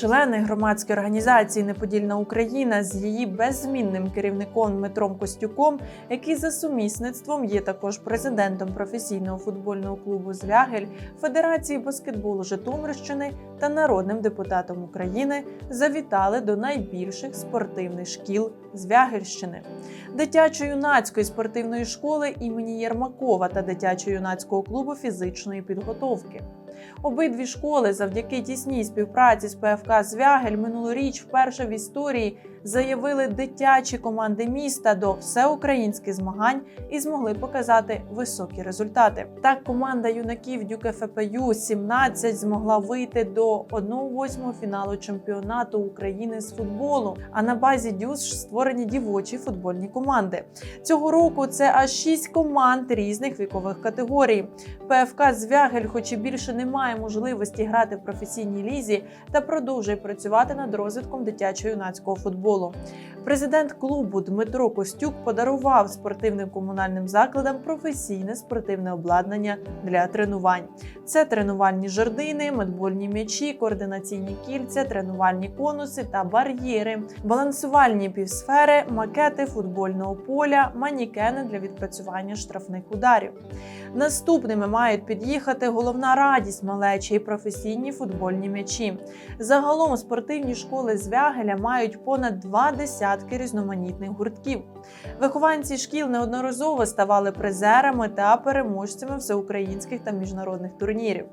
члени громадської організації Неподільна Україна з її беззмінним керівником Дмитром Костюком, який за сумісництвом є також президентом професійного футбольного клубу Звягель, Федерації баскетболу Житомирщини та народним депутатом України, завітали до найбільших спортивних шкіл Звягельщини дитячо-юнацької спортивної школи імені Єрмакова та дитячо-юнацького клубу фізичної підготовки. Обидві школи завдяки тісній співпраці з ПФК Звягель минулоріч вперше в історії заявили дитячі команди міста до всеукраїнських змагань і змогли показати високі результати. Так, команда юнаків Дюк ФПЮ 17 змогла вийти до 1-8 фіналу чемпіонату України з футболу. А на базі Дюс створені дівочі футбольні команди. Цього року це аж 6 команд різних вікових категорій. ПФК Звягель, хоч і більше не має можливості грати в професійній лізі, та продовжує працювати над розвитком дитячо-юнацького футболу футболу. Президент клубу Дмитро Костюк подарував спортивним комунальним закладам професійне спортивне обладнання для тренувань. Це тренувальні жердини, медбольні м'ячі, координаційні кільця, тренувальні конуси та бар'єри, балансувальні півсфери, макети футбольного поля, манікени для відпрацювання штрафних ударів. Наступними мають під'їхати головна радість малечі і професійні футбольні м'ячі. Загалом спортивні школи Звягеля мають понад два десятки різноманітних гуртків. Вихованці шкіл неодноразово ставали призерами та переможцями всеукраїнських та міжнародних турнірів.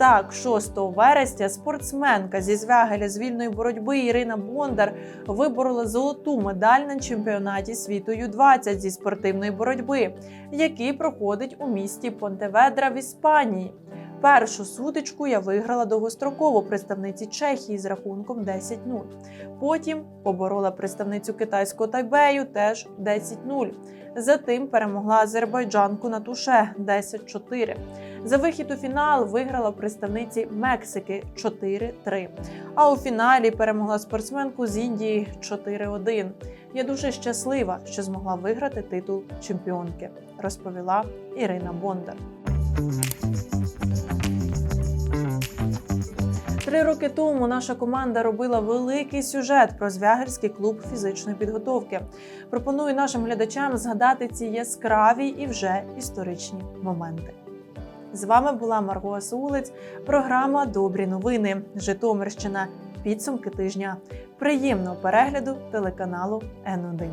Так, 6 вересня спортсменка зі Звягеля з вільної боротьби Ірина Бондар виборола золоту медаль на чемпіонаті світу Ю-20 зі спортивної боротьби, який проходить у місті Понтеведра в Іспанії. Першу сутичку я виграла довгостроково представниці Чехії з рахунком 10-0. Потім поборола представницю китайського Тайбею теж 10-0. Затим перемогла азербайджанку на туше 10-4. За вихід у фінал виграла представниці Мексики 4-3. А у фіналі перемогла спортсменку з Індії 4-1. Я дуже щаслива, що змогла виграти титул чемпіонки, розповіла Ірина Бондар. Три роки тому наша команда робила великий сюжет про Звягельський клуб фізичної підготовки. Пропоную нашим глядачам згадати ці яскраві і вже історичні моменти. З вами була Марго Асулець, програма Добрі новини. Житомирщина. Підсумки тижня. Приємного перегляду телеканалу Н1.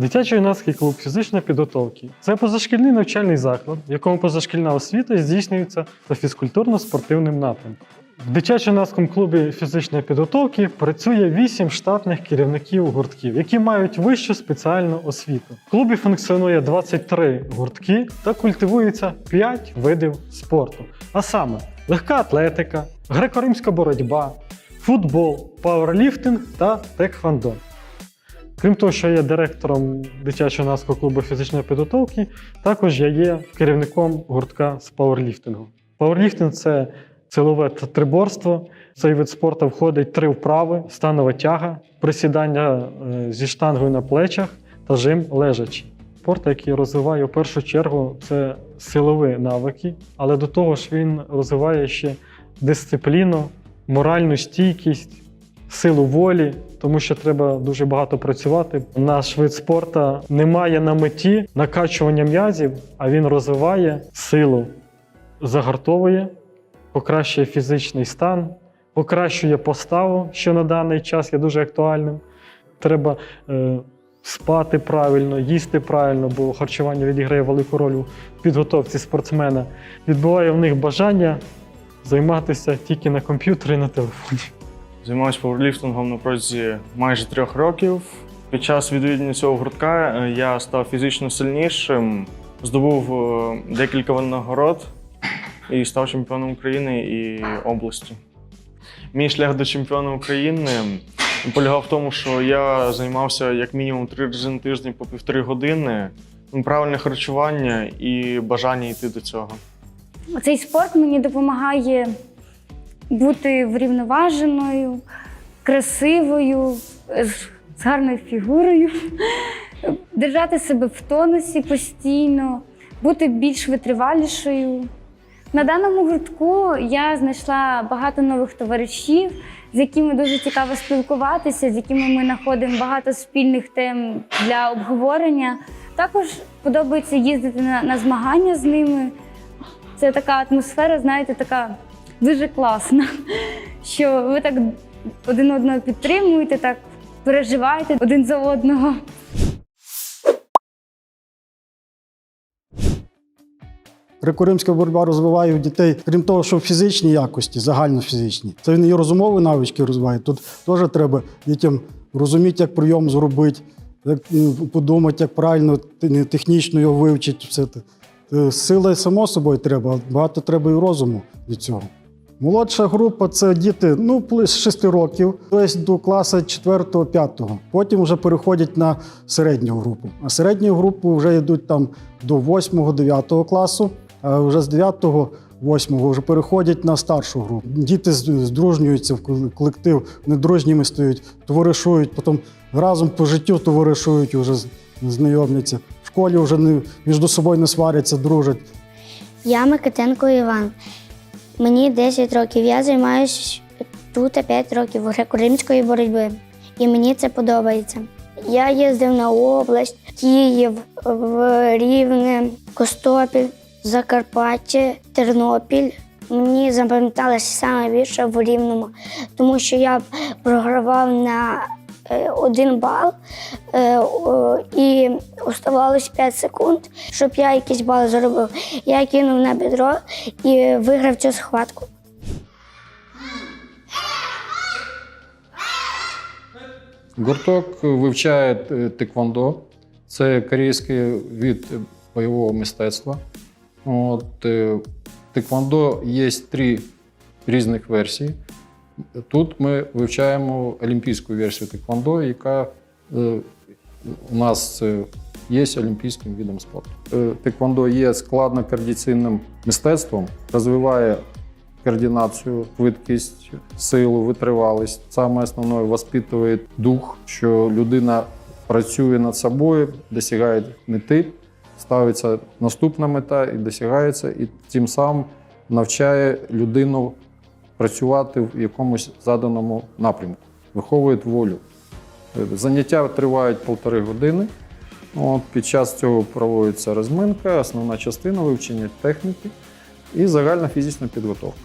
Дитячо-юнацький клуб фізичної підготовки це позашкільний навчальний заклад, в якому позашкільна освіта здійснюється за фізкультурно-спортивним напрямком. В дитячо-юнацькому клубі фізичної підготовки працює 8 штатних керівників гуртків, які мають вищу спеціальну освіту. В клубі функціонує 23 гуртки та культивується 5 видів спорту, а саме легка атлетика, греко-римська боротьба, футбол, пауерліфтинг та теквондо. Крім того, що я є директором дитячого юнацького клубу фізичної підготовки, також я є керівником гуртка з пауерліфтингу. Пауерліфтинг це силове триборство. Цей вид спорту входить три вправи: станова тяга, присідання е, зі штангою на плечах та жим лежачи. Спорт, який розвиває в першу чергу, це силові навики, але до того ж він розвиває ще дисципліну, моральну стійкість, силу волі, тому що треба дуже багато працювати. Наш вид спорту не має на меті накачування м'язів, а він розвиває силу, загартовує, покращує фізичний стан, покращує поставу, що на даний час є дуже актуальним. Треба е, спати правильно, їсти правильно, бо харчування відіграє велику роль у підготовці спортсмена. Відбуває в них бажання займатися тільки на комп'ютері і на телефоні. Займаюся пауерліфтингом на протязі майже трьох років. Під час відвідування цього гуртка е, я став фізично сильнішим, здобув е, декілька нагород і став чемпіоном України і області. Мій шлях до чемпіона України полягав в тому, що я займався як мінімум три рази на тиждень по півтори години, правильне харчування і бажання йти до цього. Цей спорт мені допомагає бути врівноваженою, красивою, з гарною фігурою, держати себе в тонусі постійно, бути більш витривалішою, На даному гуртку я знайшла багато нових товаришів, з якими дуже цікаво спілкуватися, з якими ми знаходимо багато спільних тем для обговорення. Також подобається їздити на, на змагання з ними. Це така атмосфера, знаєте, така дуже класна, що ви так один одного підтримуєте, так переживаєте один за одного. Греко-римська боротьба розвиває у дітей, крім того, що фізичні якості, загальнофізичні. Це він і розумові навички розвиває. Тут теж треба дітям розуміти, як прийом зробити, як ну, подумати, як правильно технічно його вивчити. Все це. Е, Сила, само собою, треба, а багато треба і розуму від цього. Молодша група це діти ну, з 6 років, десь до класу 4-5. Потім вже переходять на середню групу. А середню групу вже йдуть там до 8-9 класу, а вже з 9-8 вже переходять на старшу групу. Діти здружнюються в кол- колектив, недружніми стають, товаришують, потім разом по життю товаришують, вже знайомляться. В школі вже не, між собою не сваряться, дружать. Я Микитенко Іван. Мені 10 років. Я займаюся тут 5 років греко-римської боротьби. І мені це подобається. Я їздив на область, Київ, Рівне, Костопіль, Закарпаття, Тернопіль. Мені запам'яталося саме більше в Рівному, тому що я програвав на один бал е, і оставалось 5 секунд, щоб я якийсь бал зробив. Я кинув на бедро і виграв цю схватку. Гурток вивчає е, теквондо. Це корейський від бойового мистецтва. От, е, теквондо є три різних версії. Тут ми вивчаємо олімпійську версію теквондо, яка е, у нас е, є олімпійським видом спорту. Е, Теквондо є складно-координаційним мистецтвом, розвиває координацію, швидкість, силу, витривалість. Саме основне воспитує дух, що людина працює над собою, досягає мети, ставиться наступна мета і досягається, і тим самим навчає людину працювати в якомусь заданому напрямку, виховує волю. Е, Заняття тривають півтори години. От, під час цього проводиться розминка, основна частина вивчення техніки і загальна фізична підготовка.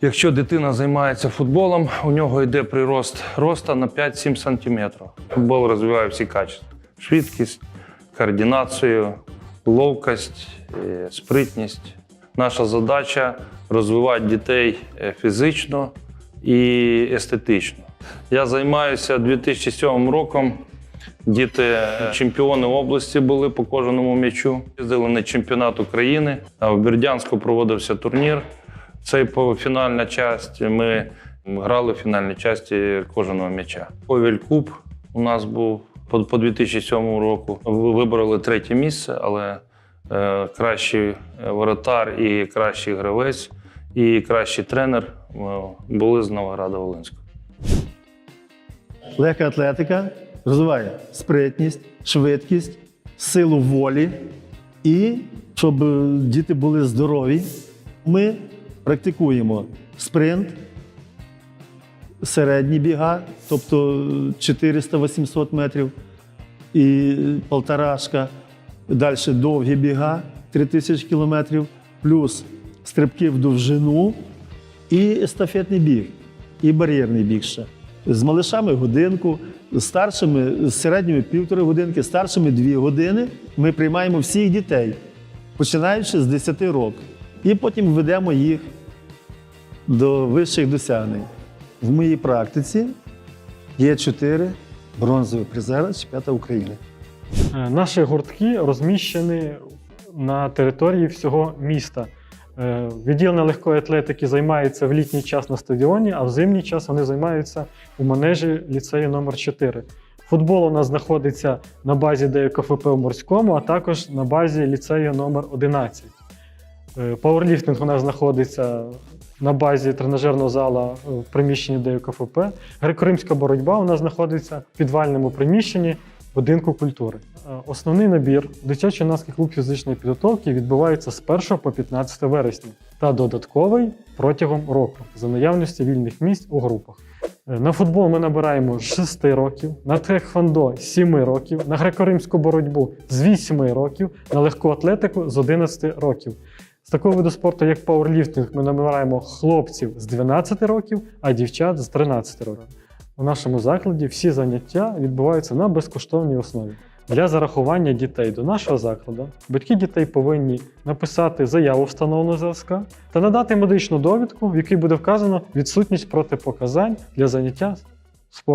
Якщо дитина займається футболом, у нього йде прирост роста на 5-7 см. Футбол розвиває всі качества: швидкість, координацію, ловкость, е, спритність. Наша задача розвивати дітей е, фізично і естетично. Я займаюся 2007 роком. Діти е, чемпіони області були по кожному м'ячу. Їздили на чемпіонат України. А в Бердянську проводився турнір. Це по фінальна часть. Ми грали в фінальній часті кожного м'яча. Ковіль Куб у нас був по, по 2007 року. Ви- Вибрали третє місце, але е, кращий воротар і кращий гравець, і кращий тренер е, були з Новограда Волинського. Легка атлетика розвиває спритність, швидкість, силу волі. І щоб е, діти були здорові, ми практикуємо спринт, середні біга, тобто 400-800 метрів і полторашка. Далі довгі біга 3000 кілометрів, плюс стрибки в довжину і естафетний біг, і бар'єрний біг ще. З малишами годинку, з старшими, з середніми півтори годинки, старшими дві години. Ми приймаємо всіх дітей, починаючи з 10 років. І потім ведемо їх до вищих досягнень. В моїй практиці є чотири бронзові призери чемпіонату України. Е, Наші гуртки розміщені на території всього міста. Е, Відділення легкої атлетики займається в літній час на стадіоні, а в зимній час вони займаються у манежі ліцею номер 4 Футбол у нас знаходиться на базі ДКФП у Морському, а також на базі ліцею номер 11 Е, Пауерліфтинг у нас знаходиться на базі тренажерного зала в приміщенні ДКФП. Греко-римська боротьба у нас знаходиться в підвальному приміщенні будинку культури. Е, Основний набір дитячий юнацький клуб фізичної підготовки відбувається з 1 по 15 вересня та додатковий протягом року за наявності вільних місць у групах. Е, На футбол ми набираємо з 6 років, на тхеквондо з 7 років, на греко-римську боротьбу з 8 років, на легку атлетику з 11 років. З такого виду спорту, як пауерліфтинг, ми набираємо хлопців з 12 років, а дівчат з 13 років. У нашому закладі всі заняття відбуваються на безкоштовній основі. Для зарахування дітей до нашого закладу батьки дітей повинні написати заяву встановленого зразка та надати медичну довідку, в якій буде вказано відсутність протипоказань для заняття спортом.